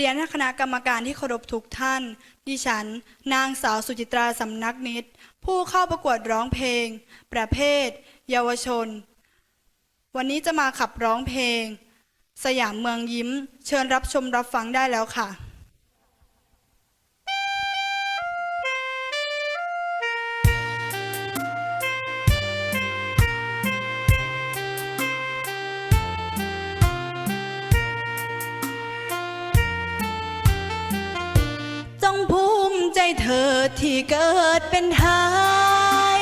เรียนคณะกรรมการที่เคารพทุกท่าน ดิฉัน นางสาวสุจิตราสำนักนิตผู้เข้าประกวดร้องเพลง ประเภท เยาวชน วันนี้จะมาขับร้องเพลง สยามเมืองยิ้ม เชิญรับชมรับฟังได้แล้วค่ะ เธอที่เกิดเป็นไทย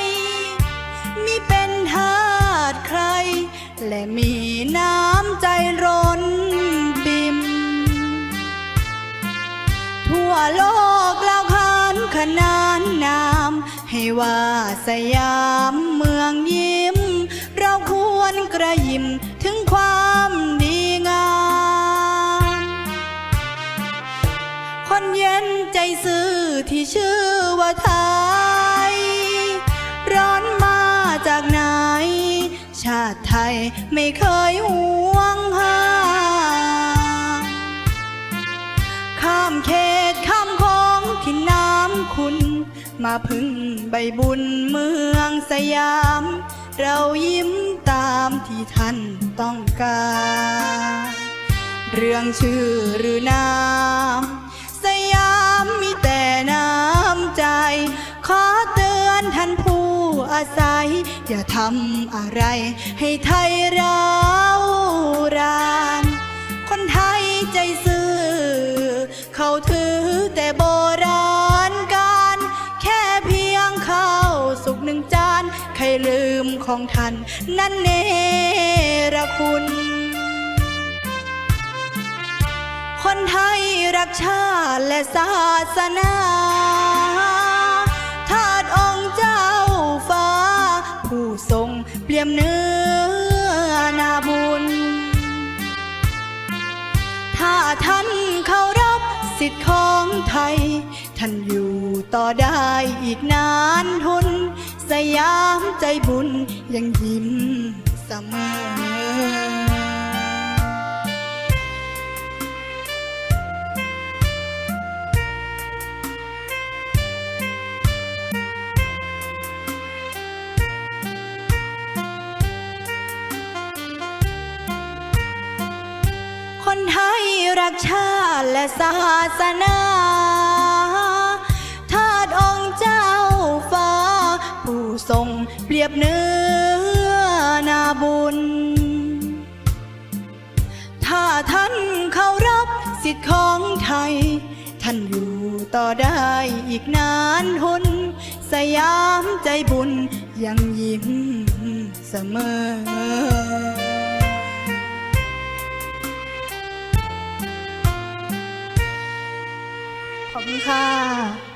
มีเป็นทาสใคร และมีน้ำใจร้นบิม ทั่วโลกเล่าขานขนานนาม ให้ว่าสยามเมืองยิ้ม เราควรกระยิมถึงความดี คนเย็นใจซื่อที่ชื่อว่าไทย ร้อนมาจากไหน ชาติไทยไม่เคยห่วงหาข้ามเขตข้ามของที่น้ำคุณ มาพึ่งใบบุญเมืองสยาม เรายิ้มตามที่ท่านต้องการ เรื่องชื่อหรือนาม อย่าทำอะไรให้ไทยร้าวราน คนไทยใจซื่อ เขาถือแต่โบราณการ แค่เพียงข้าวสุกหนึ่งจาน ใครลืมของท่าน นั่นเนรคุณ คนไทยรักชาติและศาสนา ลี่ยมเนื้อนาบุญ ถ้าท่านเคารพสิทธิ์ของไทย ท่านอยู่ต่อได้อีกนานทนสยามใจบุญยังยิ้มเสมอ คนไทยรักชาติและศาสนาทาดองค์เจ้าฟ้า ผู้ทรงเปรียบเนื้อนาบุญ ถ้าท่านเคารพสิทธิของไทย ท่านอยู่ต่อได้อีกนานทนสยามใจบุญยังยิ้มเสมอ ขอบคุณค่ะ